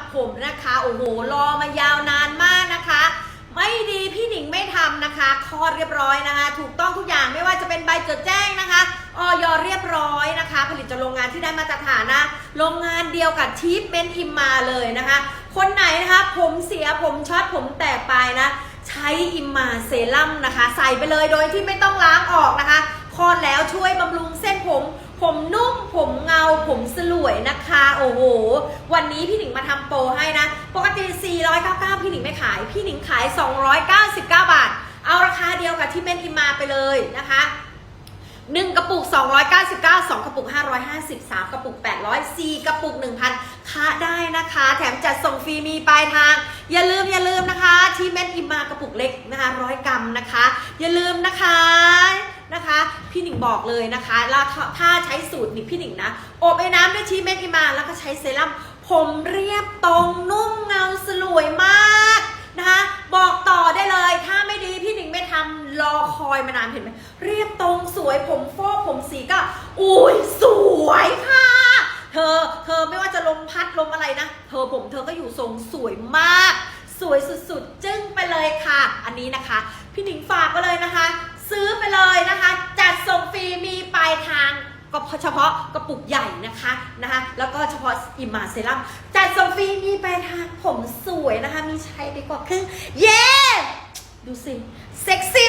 ำผมนะคะ โอ้โห รอมายาวนานมากนะคะ ไม่ดีพี่หนิงไม่ทำนะคะคลอดเรียบร้อยนะคะ ถูกต้องทุกอย่างไม่ว่าจะเป็นใบจดแจ้งนะคะ ออยเรียบร้อยนะคะ ผลิตจากโรงงานที่ได้มาตรฐานนะ โรงงานเดียวกับทีปเมนอิมมาเลยนะคะ คนไหนนะคะ ผมเสียผมช็อตผมแตกไปนะ ใช้อิมมาเซรั่มนะคะ ใส่ไปเลยโดยที่ไม่ต้องล้างออกนะคะคลอดแล้วช่วยบำรุงเส้นผม ผมนุ่ม ผมเงาผมสลวยนะคะ โอ้โห วันนี้พี่หนิงมาทำโปรให้นะ ปกติ 499 พี่หนิงไม่ขาย พี่หนิงขาย 299 บาท เอาราคาเดียวกับที่เมนอิมมาไปเลยนะคะ1กระปุก 299 2 กระปุก 550 3 กระปุก 800 4 กระปุก 1,000ค่าได้นะคะ แถมจัดส่งฟรีมีปลายทาง อย่าลืมอย่าลืมนะคะ ที่เม็ดอิมมากระปุกเล็กนะคะร้อยกรัมนะคะ อย่าลืมนะคะ พี่หนิงบอกเลยนะคะแล้วถ้าใช้สูตรนี่พี่หนิงนะ อบไอ้น้ำด้วยชีเม็ดอิมา แล้วก็ใช้เซรั่มผมเรียบตรงนุ่มเงาสลวยมากนะคะ บอกต่อได้เลยถ้าไม่ดีพี่หนิงไม่ทำรอคอยมานานเห็นไหมเรียบตรงสวยผมฟอกผมสีก็ อุ้ยสวยค่ะเธอ เธอไม่ว่าจะลมพัดลมอะไรนะ เธอผมเธอก็อยู่ทรงสวยมาก สวยสุดๆ จึ้งไปเลยค่ะ อันนี้นะคะ พี่หนิงฝากไปเลยนะคะ ซื้อไปเลยนะคะ จัดส่งฟรีมีปลายทาง ก็ เฉพาะกระปุกใหญ่นะคะนะคะ แล้วก็เฉพาะอิมมาเซรั่มจัดส่งฟรีมีปลายทางผมสวยนะคะ มีใช้ไปกว่าครึ่งเย้ ดูสิ เซ็กซี่